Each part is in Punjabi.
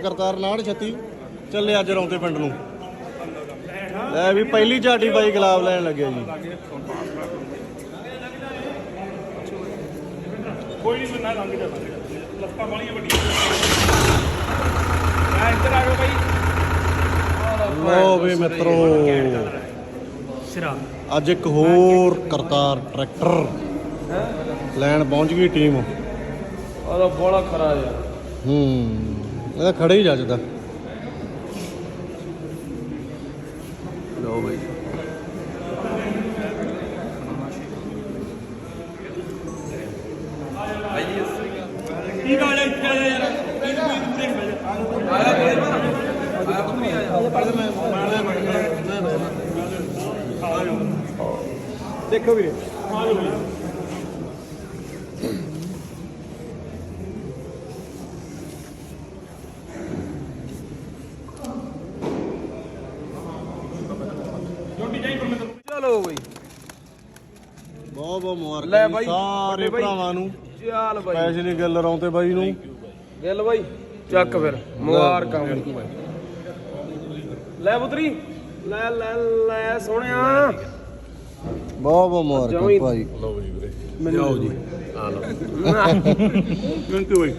ਕਰਤਾਰ 936 ਚੱਲੇ ਅੱਜ ਰੌਂਤੇ ਪਿੰਡ ਨੂੰ। ਲੈ ਵੀ ਪਹਿਲੀ ਝਾਟੀ ਬਾਈ ਗੁਲਾਬ ਲੈਣ ਲੱਗਿਆ ਜੀ। ਕੋਈ ਨਹੀਂ ਬੰਨਾ ਲੰਘ ਜਾ ਲੱਤਾਂ ਵਾਲੀਆਂ ਵੱਡੀਆਂ। ਮੈਂ ਇੱਧਰ ਆ ਗਿਆ ਬਾਈ। ਲੋ ਵੀ ਮਿੱਤਰੋ। ਸਿਰਾ ਅੱਜ ਇੱਕ ਹੋਰ ਕਰਤਾਰ ਟਰੈਕਟਰ ਲੈਣ ਪਹੁੰਚ ਗਈ ਟੀਮ। ਉਹਦਾ ਬੋਲਾ ਖਰਾ ਯਾਰ ਹੂੰ। ਇਹਦਾ ਖੜੇ ਹੀ ਜੱਜਦਾ ਲੋ ਬਈ। ਕੀ ਗੱਲ ਹੈ? ਇੱਥੇ ਆ ਜਾ ਯਾਰ ਕੀ ਤੂੰ ਦੇਖ ਬੈ ਦੇਖੋ ਵੀਰੇ। ਜੋਟੀ ਬਈ। ਬਹੁਤ ਬਹੁਤ ਮੁਬਾਰਕ ਲੈ ਜੀ ਬਾਈ, ਸਾਰੇ ਵੱਡੇ ਬਾਈ। ਭਰਾਵਾਂ ਨੂੰ। ਚੱਲ ਬਾਈ। ਸਪੈਸ਼ਲੀ ਗੱਲ ਰੌਂਤੇ ਬਾਈ ਨੂੰ। ਗਿੱਲ ਬਾਈ ਚੱਕ ਫਿਰ। ਮੁਬਾਰਕਾਂ ਬਈ। ਲੈ ਪੁੱਤਰੀ। ਲੈ ਲੈ ਲੈ ਸੋਹਣਿਆ। ਬਹੁਤ ਬਹੁਤ ਮੁਬਾਰਕ ਜਮਾਂ। ਹੀ- ਭਾਈ ਮੈਨੂੰ ਜੀ। ਥੈਂਕ ਯੂ ਬਾਈ।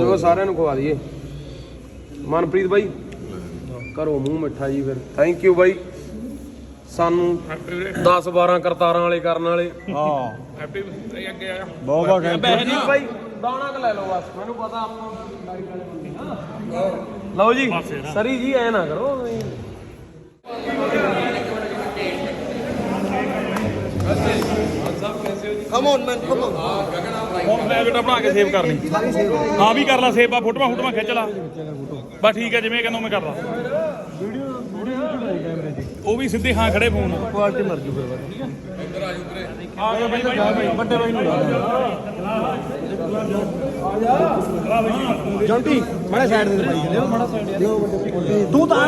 ਜੋ ਸਾਰਿਆਂ ਨੂੰ ਖਵਾ ਦਈਏ। ਮਨਪ੍ਰੀਤ ਬਾਈ। ਕਰੋ ਮੂੰਹ ਮਿੱਠਾ ਜੀ ਫਿਰ। ਥੈਂਕ ਯੂ ਬਾਈ। ਸਾਨੂੰ 10 12 ਕਰਤਾਰਾਂ ਵਾਲੇ ਕਰਨ ਵਾਲੇ। ਹਾਂ। ਹੈਪੀ ਅੱਗੇ ਆ। ਬਹੁਤ ਬਹੁਤ ਥੈਂਕ ਜੀ ਬਾਈ ਦਾਣਾ ਕ ਲੈ ਲਓ ਬਸ ਮੈਨੂੰ ਪਤਾ ਆਪਾਂ ਲਾਈਟ ਵਾਲੇ ਬੰਦੇ ਹਾਂ ਲਓ ਜੀ ਸਰੀ ਜੀ ਐ ਨਾ ਕਰੋ। Come on man come on ਹੁਣ ਬੇਟਾ ਬਣਾ ਕੇ ਸੇਵ ਕਰ। ਲਈ ਹਾਂ ਵੀ ਕਰ ਲਾ ਸੇਵ ਆ ਫੋਟੋਆਂ ਫੋਟੋਆਂ ਖਿੱਚ ਲਾ। ਬਸ ਠੀਕ ਹੈ ਜਿਵੇਂ ਕਹਿੰਦਾ ਮੈਂ ਕਰ ਲਾ। ਉਹ ਵੀ ਸਿੱਧੇ ਹਾਂ ਖੜੇ ਫੋਨ। ਕੁਆਲਿਟੀ ਮਰ ਜੂ ਫਿਰ ਆ ਗਿਆ ਬਾਈ ਬਾਈ ਵੱਡੇ ਬਾਈ ਨੂੰ ਜੰਟੀ ਮੜਾ ਸਾਈਡ ਦੇ ਬਾਈ ਲਿਓ ਮੜਾ ਸਾਈਡ ਤੂੰ ਤਾਂ ਆ।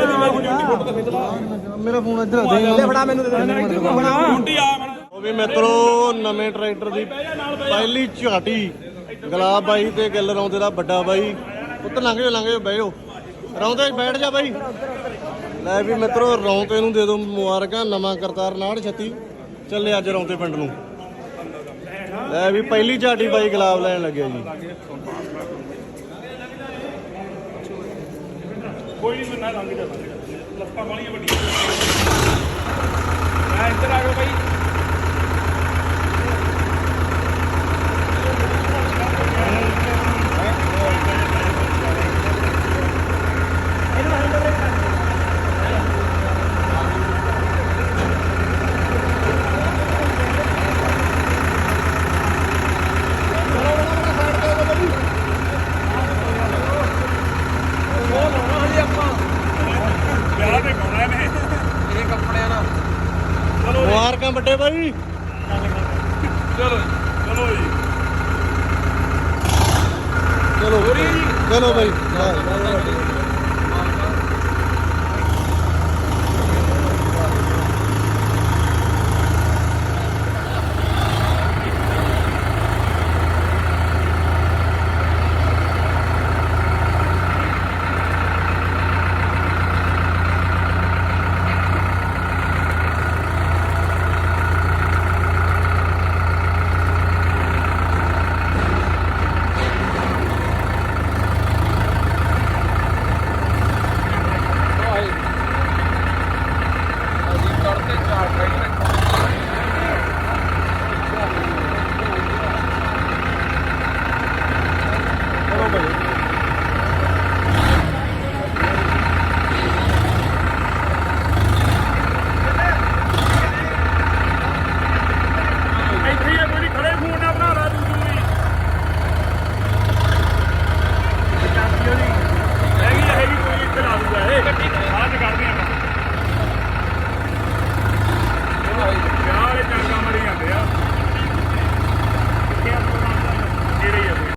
ਮੇਰਾ ਫੋਨ ਇੱਧਰ ਆ ਦੇ। ਫੜਾ ਮੈਨੂੰ ਜੋਟੀ ਆ ਉਹ ਵੀ ਮਿੱਤਰੋ ਨਵੇਂ ਟਰੈਕਟਰ ਦੀ ਪਹਿਲੀ ਝਾਟੀ। ਗੁਲਾਬ ਬਾਈ ਤੇ ਗਿੱਲ ਰੌਂਦੇ ਦਾ ਵੱਡਾ ਬਾਈ। ਉੱਤ ਲੰਘ ਜਾ ਲੰਘ ਜਾ ਬਹਿ ਜਾਓ। ਰੌਂਦੇ ਬੈਠ ਜਾ ਬਾਈ। ਲੈ ਵੀ ਮਿੱਤਰੋ, ਰੌਂਤੇ ਨੂੰ ਦੇ ਦਿਓ ਮੁਬਾਰਕਾਂ, ਨਵਾਂ ਕਰਤਾਰ 936 ਚੱਲੇ ਅੱਜ ਰੌਂਤੇ ਪਿੰਡ ਨੂੰ। ਲੈ ਵੀ ਪਹਿਲੀ ਝਾਟੀ ਬਾਈ ਗੁਲਾਬ ਲੈਣ ਲੱਗਿਆ ਜੀ। ਕੋਈ ਨਹੀਂ ਬੰਨਾ ਲੰਘ ਜਾ ਲੱਤਾਂ ਵਾਲੀਆਂ ਵੱਡੀਆਂ। ਮੈਂ ਇੱਧਰ ਆ ਗਿਆ ਬਾਈ। ਵੱਡੇ ਬਾਈ। ਚਲੋ ਚਲੋ ਜੀ। ਚਲੋ ਚਲੋ ਬਾਈ। ਵਾਹ।